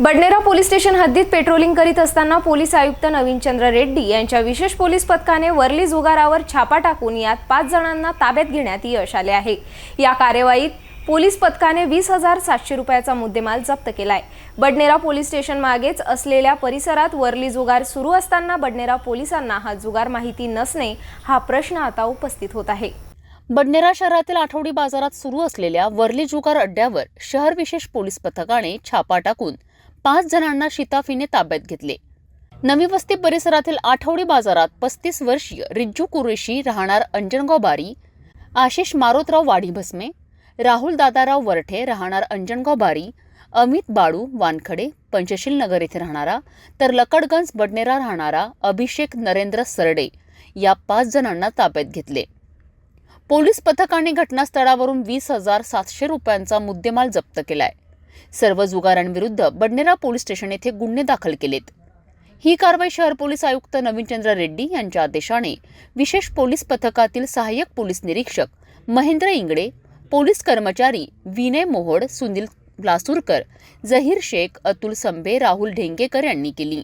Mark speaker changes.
Speaker 1: Badnera police station हद्दीत patrolling करीत असताना पोलीस आयुक्त नवीनचंद्र रेड्डी यांच्या विशेष पोलीस पथकाने वर्ली जुगारावर छापा टाकून यात पाच जणांना ताब्यात घेण्यात यश आले आहे. या कार्यवाहीत पोलीस पथकाने वीस हजार सातशे रुपयाचा मुद्देमाल जप्त केलाय. बडनेरा पोलीस स्टेशन मागेच असलेल्या परिसरात वरली जुगार सुरू असताना बडनेरा पोलिसांना हा जुगार माहिती नसणे हा प्रश्न आता उपस्थित होत आहे.
Speaker 2: बडनेरा शहरातील आठवडी बाजारात सुरू असलेल्या वरली जुगार अड्ड्यावर शहर विशेष पोलीस पथकाने छापा टाकून पाच जणांना शिताफीने ताब्यात घेतले. नवी वस्ती परिसरातील आठवडी बाजारात पस्तीस वर्षीय रिज्जू कुरेशी राहणार अंजनगाव बारी आशिष मारोतराव वाढी भस्मे राहुल दादाराव वरठे राहणार अंजनगाव बारी अमित बाळू वानखडे पंचशील नगर येथे राहणारा तर लकडगंज बडनेरा राहणारा अभिषेक नरेंद्र सरडे या पाच जणांना ताब्यात घेतले. पोलीस पथकाने घटनास्थळावरून वीस हजार सातशे रुपयांचा मुद्देमाल जप्त केलाय. सर्व जुगारांविरुद्ध बडनेरा पोलीस स्टेशन येथे गुन्हे दाखल केलेत. ही कारवाई शहर पोलीस आयुक्त नवीनचंद्र रेड्डी यांच्या आदेशाने विशेष पोलीस पथकातील सहाय्यक पोलीस निरीक्षक महेंद्र इंगडे पोलीस कर्मचारी विनय मोहोड सुनील लासूरकर जहीर शेख अतुल संभे राहुल ढेंगेकर यांनी केली.